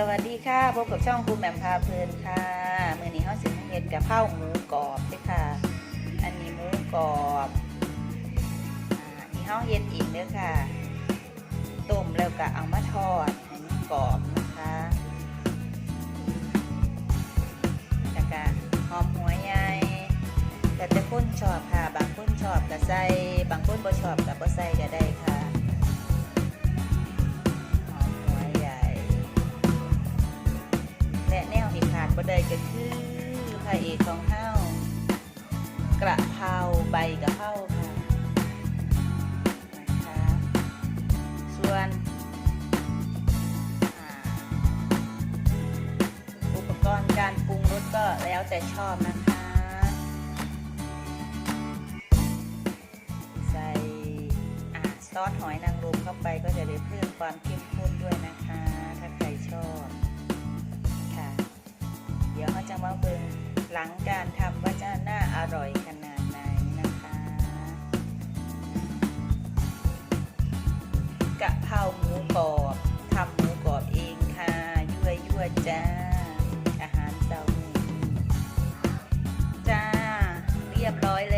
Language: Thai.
สวัสดีค่ะพบกับช่องภูมิแหม่มพาเพลินค่ะมื่อนี้เขาสิเฮ็ดกับข้าวหมูกรอบด้อค่ะ อันนี้หมูกรอบอ่านี่เขาเฮ็ดเองเด้อค่ะต้มแล้วก็เอามาทอดให้มันกรอบนะคะแล้วก็หอมหัวใหญ่แต่แต่คนชอบค่ะ บางคนชอบก็ใส่บางคนบ่ชอบก็บ่ใส่ก็ได้ค่ะ ก็คือพระเอกของเฮากระเพราใบกระเพราค่ะนะคะส่วนอุปกรณ์การปรุงรสก็แล้วแต่ชอบนะคะ ใส่อซอสหอยนางรมเข้าไปก็จะได้เพิ่มความเข้ม หลังการทำว่จะน่าอร่อยขนาดไหนนะคะ กะเพราหมูกรอบทำหมูกรอบเองค่ะยั่วยั่วจ้า อาหารเสาร์จ้า เรียบร้อยเลย